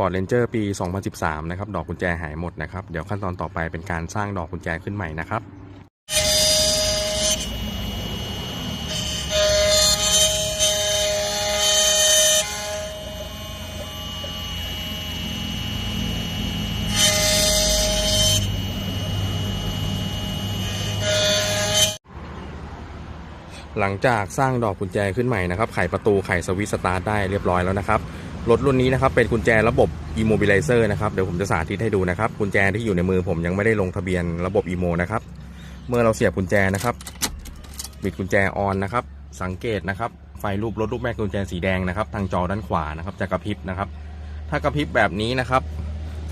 Ford Ranger ปี 2013 นะครับ ดอกกุญแจหายหมดนะครับ เดี๋ยวขั้นตอนต่อไปเป็นการสร้างดอกกุญแจขึ้นใหม่นะครับหลังจากสร้างดอกกุญแจขึ้นใหม่นะครับ ไขประตูไขสวิตช์สตาร์ทได้เรียบร้อยแล้วนะครับ รถรุ่นนี้นะครับเป็นกุญแจระบบ Immobilizer นะครับเดี๋ยวผมจะสาธิตให้ดูนะครับ กุญแจที่อยู่ในมือผมยังไม่ได้ลงทะเบียนระบบ Imo นะครับ เมื่อเราเสียบกุญแจนะครับ บิดกุญแจออนนะครับ สังเกตนะครับ ไฟรูปรถรูปแม่กุญแจสีแดงนะครับ ทางจอด้านขวานะครับจะกระพริบนะครับ ถ้ากระพริบแบบนี้นะครับ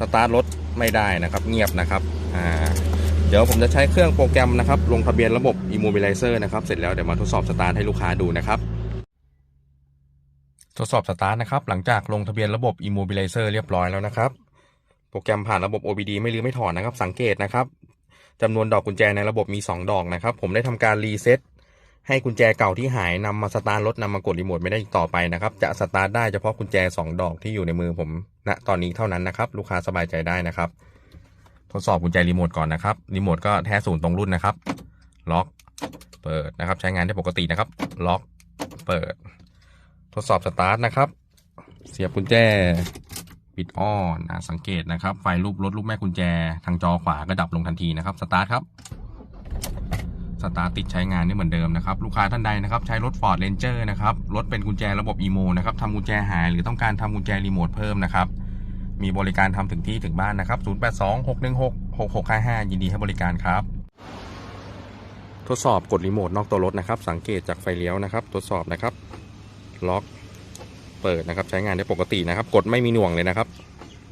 สตาร์ทรถไม่ได้นะครับ เงียบนะครับอ่าเดี๋ยวผมจะใช้เครื่องโปรแกรมนะครับ ลงทะเบียนระบบ Immobilizer นะครับ เสร็จแล้วเดี๋ยวมาทดสอบสตาร์ทให้ลูกค้าดูนะครับ ทดสอบสตาร์ทนะครับ หลังจากลงทะเบียนระบบ Immobilizer เรียบร้อยแล้วนะครับ โปรแกรมผ่านระบบ OBD ไม่ลืมไม่ถอนนะครับ สังเกตนะครับจำนวนดอกกุญแจในระบบมี 2 ดอกนะครับ ผมได้ทำการรีเซ็ตให้กุญแจเก่าที่หายนำมาสตาร์ทรถนำมากดรีโมทไม่ได้ต่อไปนะครับ จะสตาร์ทได้เฉพาะกุญแจ 2 ดอกที่อยู่ในมือผมณตอนนี้เท่านั้นนะครับ ลูกค้าสบายใจได้นะครับ ทดสอบกุญแจรีโมทก่อนนะครับรีโมทก็แท้ศูนย์ตรงรุ่นนะครับ ล็อก เปิดนะครับ ใช้งานได้ปกตินะครับ ล็อก เปิด ทดสอบสตาร์ทนะครับ เสียบกุญแจปิดอ้อนอะสังเกตนะครับ ไฟรูปรถรูปแม่กุญแจทางจอขวาก็ดับลงทันทีนะครับ สตาร์ทครับ สตาร์ทติดใช้งานได้เหมือนเดิมนะครับ ลูกค้าท่านใดนะครับ ใช้รถ Ford Ranger นะครับ รถเป็นกุญแจระบบ EMO นะครับทำกุญแจหายหรือต้องการทำกุญแจรีโมทเพิ่มนะครับ มีบริการทำถึงที่ถึงบ้านนะครับ 0826166655 ยินดีให้บริการครับ ทดสอบกดรีโมทนอกตัวรถนะครับ สังเกตจากไฟเลี้ยวนะครับ ทดสอบนะครับ ล็อก เปิดนะครับ ใช้งานได้ปกตินะครับ กดไม่มีหน่วงเลยนะครับ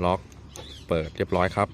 ล็อก เปิดเรียบร้อยครับ